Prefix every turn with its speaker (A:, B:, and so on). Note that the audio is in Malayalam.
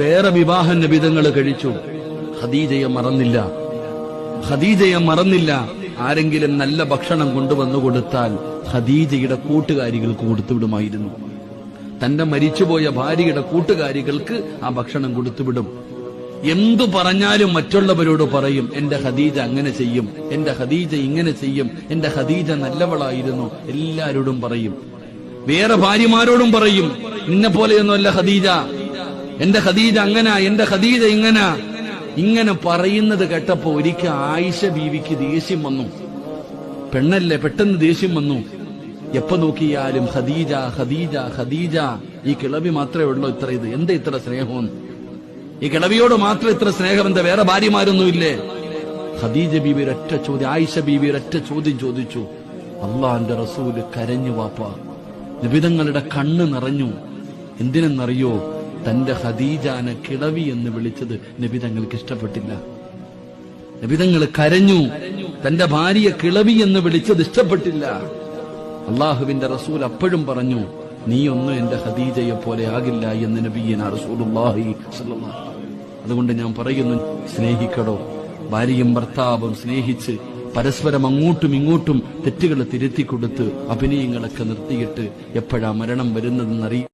A: വേറെ വിവാഹ നബിതങ്ങൾ കഴിച്ചു. ഖദീജയെ മറന്നില്ല. ഖദീജയെ മറന്നില്ല. ആരെങ്കിലും നല്ല ഭക്ഷണം കൊണ്ടുവന്നു കൊടുത്താൽ ഖദീജയുടെ കൂട്ടുകാരികൾക്ക് കൊടുത്തുവിടുമായിരുന്നു തന്റെ മരിച്ചുപോയ ഭാര്യയുടെ കൂട്ടുകാരികൾക്ക് ആ ഭക്ഷണം കൊടുത്തുവിടും എന്തു പറഞ്ഞാലും മറ്റുള്ളവരോട് പറയും എന്റെ ഖദീജ അങ്ങനെ ചെയ്യും. എന്റെ ഖദീജ ഇങ്ങനെ ചെയ്യും. എന്റെ ഖദീജ നല്ലവളായിരുന്നു. എല്ലാരോടും പറയും. വേറെ ഭാര്യമാരോടും പറയും ഇന്നെ പോലെയൊന്നുമല്ല ഖദീജ. എന്റെ ഖദീജ അങ്ങന എന്റെ ഖദീജ ഇങ്ങന. ഇങ്ങനെ പറയുന്നത് കേട്ടപ്പോ ഒരിക്കൽ ആയിഷ ബീവിക്ക് ദേഷ്യം വന്നു. പെണ്ണല്ലേ പെട്ടെന്ന് ദേഷ്യം വന്നു. എപ്പോ നോക്കിയാലും ഖദീജ ഖദീജ ഖദീജ. ഈ കിളവി മാത്രമേ ഉള്ളൂ ഇത്ര ഇത്. എന്താ ഇത്ര സ്നേഹം? ഈ കിളവിയോട് മാത്രം ഇത്ര സ്നേഹം എന്താ? വേറെ ഭാര്യമാരൊന്നും ഇല്ലേ ഖദീജ ബീവി ഒരൊറ്റ ചോദ്യം ആയിഷ ബീവി ഒരൊറ്റ ചോദ്യം ചോദിച്ചു. അള്ളാന്റെ റസൂൽ കരഞ്ഞു വാപ്പ. നിബിതങ്ങളുടെ കണ്ണ് നിറഞ്ഞു. എന്തിനെന്നറിയോ? തന്റെ ഹദീജാനെ കിളവി എന്ന് വിളിച്ചത് നബിതങ്ങൾക്ക് ഇഷ്ടപ്പെട്ടില്ല. നബിതങ്ങൾ കരഞ്ഞു. തന്റെ ഭാര്യ കിളവി എന്ന് വിളിച്ചത് ഇഷ്ടപ്പെട്ടില്ല. അള്ളാഹുവിന്റെ റസൂൽ അപ്പോഴും പറഞ്ഞു നീ ഒന്നും എന്റെ ഹദീജയെ പോലെ ആകില്ല എന്ന് നബിയന റസൂലുള്ളാഹി അതുകൊണ്ട് ഞാൻ പറയുന്നു സ്നേഹിക്കടോ. ഭാര്യയും ഭർത്താവും സ്നേഹിച്ച് പരസ്പരം അങ്ങോട്ടും ഇങ്ങോട്ടും തെറ്റുകൾ തിരുത്തി കൊടുത്ത് അഭിനയങ്ങളൊക്കെ നിർത്തിയിട്ട് എപ്പോഴാ മരണം വരുന്നതെന്നറിയ